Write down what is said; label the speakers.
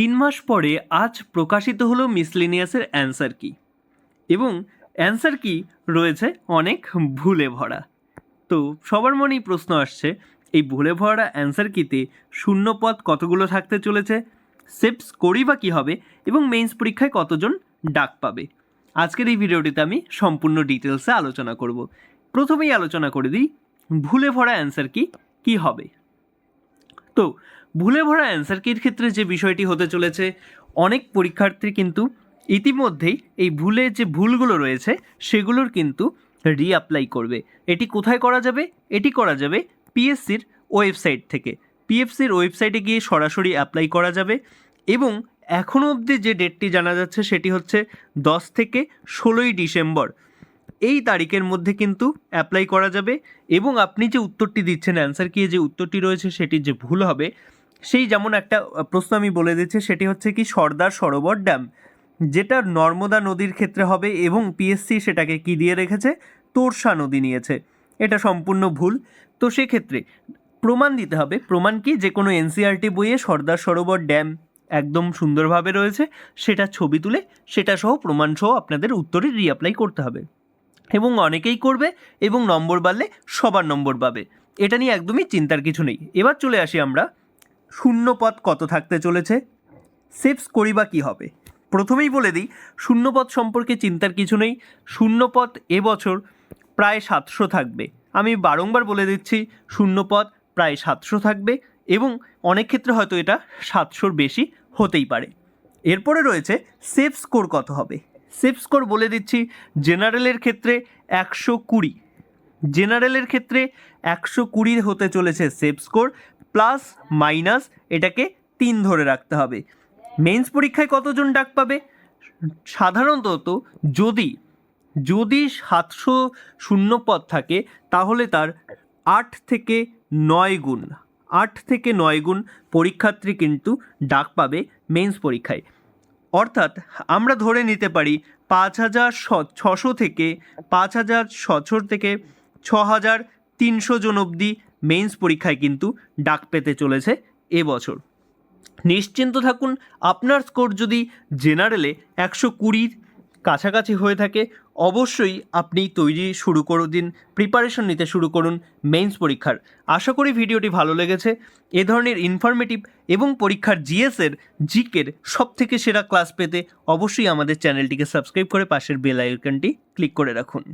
Speaker 1: তিন মাস পরে আজ প্রকাশিত হলো মিসলিনিয়াসের অ্যান্সার কি। এবং অ্যান্সার কি রয়েছে অনেক ভুলে ভরা। তো সবার মনেই প্রশ্ন আসছে, এই ভুলে ভরা অ্যান্সার কিতে শূন্যপদ কতগুলো থাকতে চলেছে সেপস করি বা কী হবে, এবং মেইনস পরীক্ষায় কতজন ডাক পাবে। আজকের এই ভিডিওটিতে আমি সম্পূর্ণ ডিটেলসে আলোচনা করব। প্রথমেই আলোচনা করে দিই, ভুলে ভরা অ্যান্সার কি, কী হবে? তো ভুলে ভরা অ্যান্সার কির ক্ষেত্রে যে বিষয়টি হতে চলেছে, অনেক পরীক্ষার্থী কিন্তু ইতিমধ্যেই এই ভুলে যে ভুলগুলো রয়েছে, সেগুলোর কিন্তু রিঅ্যাপ্লাই করবে। এটি কোথায় করা যাবে? এটি করা যাবে পিএসসির ওয়েবসাইট থেকে। পিএফসির ওয়েবসাইটে গিয়ে সরাসরি অ্যাপ্লাই করা যাবে এবং এখনও অবধি যে ডেটটি জানা যাচ্ছে, সেটি হচ্ছে দশ থেকে ষোলোই ডিসেম্বর। এই তারিখের মধ্যে কিন্তু অ্যাপ্লাই করা যাবে এবং আপনি যে উত্তরটি দিচ্ছেন অ্যান্সার কি, যে উত্তরটি রয়েছে সেটি যে ভুল হবে, সেই যেমন একটা প্রশ্ন আমি বলে দিচ্ছি, সেটি হচ্ছে কি সর্দার সরোবর ড্যাম যেটা নর্মদা নদীর ক্ষেত্রে হবে এবং পিএসসি সেটাকে কি দিয়ে রেখেছে? তোরসা নদী নিয়েছে। এটা সম্পূর্ণ ভুল। তো সেক্ষেত্রে প্রমাণ দিতে হবে। প্রমাণ কি? যে কোনো এনসিআরটি বইয়ে সর্দার সরোবর ড্যাম একদম সুন্দরভাবে রয়েছে। সেটা ছবি তুলে, সেটা সহ প্রমাণসহ আপনাদের উত্তরে রিঅ্যাপ্লাই করতে হবে। এবং অনেকেই করবে এবং নম্বর বাড়লে সবার নম্বর পাবে। এটা নিয়ে একদমই চিন্তার কিছু নেই। এবার চলে আসি আমরা শূন্য শূন্যপদ কত থাকতে চলেছে? সেপস করি বা কী হবে? প্রথমেই বলে দিই, শূন্যপদ সম্পর্কে চিন্তার কিছু নেই। শূন্যপদ এবছর প্রায় সাতশো থাকবে। আমি বারংবার বলে দিচ্ছি, শূন্যপদ প্রায় সাতশো থাকবে এবং অনেক ক্ষেত্রে হয়তো এটা সাতশোর বেশি হতেই পারে। এরপরে রয়েছে, সেফ স্কোর কত হবে? সেফ স্কোর বলে দিচ্ছি। জেনারেলের ক্ষেত্রে একশো কুড়ি। জেনারেলের ক্ষেত্রে একশো কুড়ি হতে চলেছে সেফ স্কোর, প্লাস মাইনাস এটাকে তিন ধরে রাখতে হবে। মেন্স পরীক্ষায় কতজন ডাক পাবে? সাধারণত যদি যদি সাতশো শূন্য পদ থাকে, তাহলে তার আট থেকে নয় গুণ, আট থেকে নয় গুণ পরীক্ষার্থী কিন্তু ডাক পাবে মেন্স পরীক্ষায়। অর্থাৎ আমরা ধরে নিতে পারি পাঁচ হাজার ছশো থেকে পাঁচ হাজার ছশো থেকে ছ হাজার তিনশো জন অবধি মেন্স পরীক্ষায় কিন্তু ডাক পেতে চলেছে এবছর। নিশ্চিন্ত থাকুন, আপনার স্কোর যদি জেনারেলে একশো কুড়ির কাছাকাছি হয়ে থাকে, অবশ্যই আপনি তৈরি শুরু করে দিন প্রিপারেশন নিতে শুরু করুন মেন্স পরীক্ষার। আশা করি ভিডিওটি ভালো লেগেছে। এ ধরনের ইনফরমেটিভ এবং পরীক্ষার জিএসের জিকের সব থেকে সেরা ক্লাস পেতে অবশ্যই আমাদের চ্যানেলটিকে সাবস্ক্রাইব করে পাশের বেল আইকনটি ক্লিক করে রাখুন।